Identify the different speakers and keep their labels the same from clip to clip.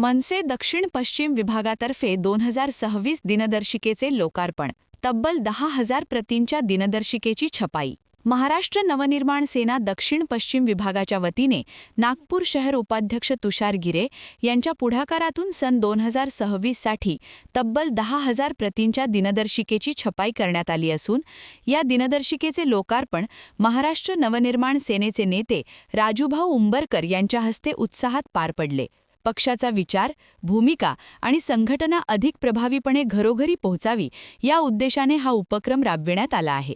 Speaker 1: मनसे दक्षिण पश्चिम विभागातर्फे दोन हजार सव्वीस दिनदर्शिकेचे लोकार्पण तब्बल दहा हजार प्रतींच्या दिनदर्शिकेची छपाई. महाराष्ट्र नवनिर्माण सेना दक्षिण पश्चिम विभागाच्या वतीने नागपूर शहर उपाध्यक्ष तुषार गिरे यांच्या पुढाकारातून सन दोन हजार सव्वीससाठी तब्बल दहा हजार प्रतींच्या दिनदर्शिकेची छपाई करण्यात आली असून या दिनदर्शिकेचे लोकार्पण महाराष्ट्र नवनिर्माण सेनेचे नेते राजूभाऊ उंबरकर यांच्या हस्ते उत्साहात पार पडले. पक्षाचा विचार भूमिका आणि संघटना अधिक प्रभावीपणे घरोघरी पोहोचावी या उद्देशाने हा उपक्रम राबविण्यात आला आहे.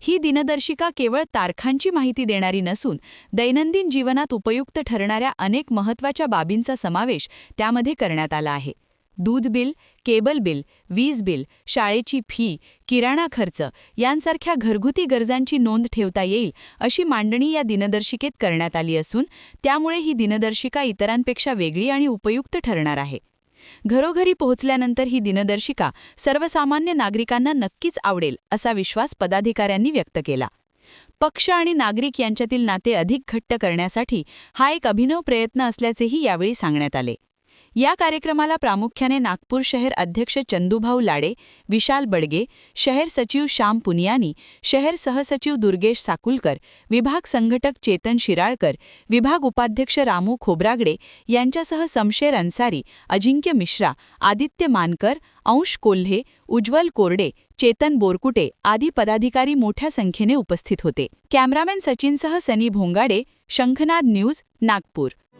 Speaker 1: ही दिनदर्शिका केवळ तारखांची माहिती देणारी नसून दैनंदिन जीवनात उपयुक्त ठरणाऱ्या अनेक महत्त्वाच्या बाबींचा समावेश त्यामध्ये करण्यात आला आहे. दूध बिल केबल बिल वीज बिल शाळेची फी किराणा खर्च यांसारख्या घरगुती गरजांची नोंद ठेवता येईल अशी मांडणी या दिनदर्शिकेत करण्यात आली असून त्यामुळे ही दिनदर्शिका इतरांपेक्षा वेगळी आणि उपयुक्त ठरणार आहे. घरोघरी पोहोचल्यानंतर ही दिनदर्शिका सर्वसामान्य नागरिकांना नक्कीच आवडेल असा विश्वास पदाधिकाऱ्यांनी व्यक्त केला. पक्ष आणि नागरिक यांच्यातील नाते अधिक घट्ट करण्यासाठी हा एक अभिनव प्रयत्न असल्याचेही यावेळी सांगण्यात आले. या कार्यक्रमाला प्रामुख्याने नागपूर शहर अध्यक्ष चंदूभाऊ लाडे विशाल बडगे शहर सचिव श्याम पुनियानी शहर सहसचिव दुर्गेश साकुलकर विभाग संघटक चेतन शिराळकर विभाग उपाध्यक्ष रामू खोब्रागडे यांच्यासह समशेर अन्सारी अजिंक्य मिश्रा आदित्य मानकर अंश कोल्हे उज्ज्वल कोरडे चेतन बोरकुटे आदी पदाधिकारी मोठ्या संख्येने उपस्थित होते. Cameraman सचिनसह Sunny Bhongade Shankhnaad news Nagpur.